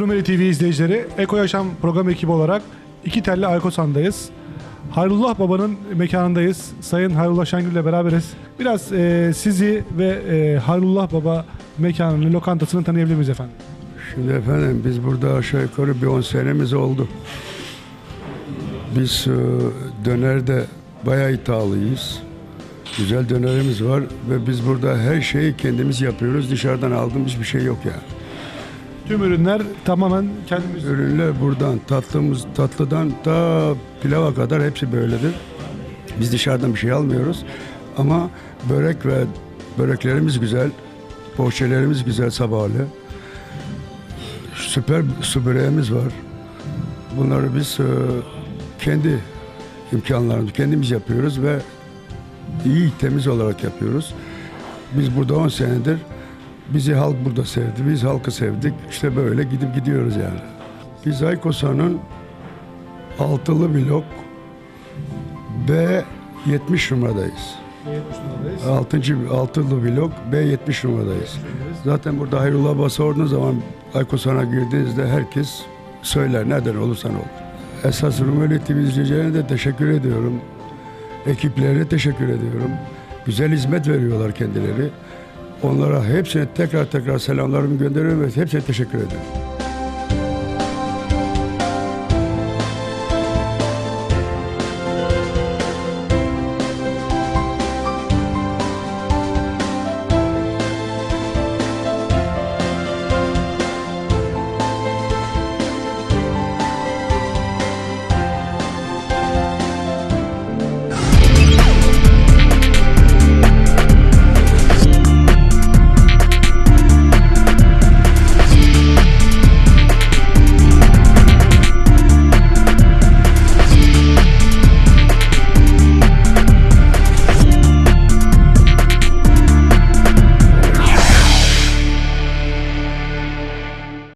Rumeli TV izleyicileri, Eko Yaşam program ekibi olarak iki telli Aykosan'dayız. Hayrullah Baba'nın mekanındayız. Sayın Hayrullah Şengül ile beraberiz. Biraz e, sizi ve e, Hayrullah Baba mekanının lokantasını tanıyabilir miyiz efendim? Şimdi efendim biz burada aşağı yukarı bir 10 senemiz oldu. Biz e, dönerde bayağı iddialıyız. Güzel dönerimiz var ve biz burada her şeyi kendimiz yapıyoruz. Dışarıdan aldığımız bir şey yok yani. Tüm ürünler tamamen kendimiz. Ürünler buradan tatlımız tatlıdan ta pilava kadar hepsi böyledir. Biz dışarıdan bir şey almıyoruz. Ama börek ve böreklerimiz güzel. Poğaçalarımız güzel sabahlı. Süper su böreğimiz var. Bunları biz e, kendi imkanlarımız kendimiz yapıyoruz ve iyi temiz olarak yapıyoruz. Biz burada 10 senedir bizi halk burada sevdi. Biz halkı sevdik. İşte böyle gidip gidiyoruz yani. Biz Aykosa'nın altılı blok B 70 numaradayız. 6. altılı blok B 70 numaradayız. Zaten burada Hayrullah Baba sorduğunuz zaman Aykosan'a girdiğinizde herkes söyler nereden olursan ol. Esas Rumeli TV izleyicilerine de teşekkür ediyorum. Ekiplerine teşekkür ediyorum. Güzel hizmet veriyorlar kendileri. Onlara hepsine tekrar tekrar selamlarımı gönderiyorum ve hepsine teşekkür ediyorum.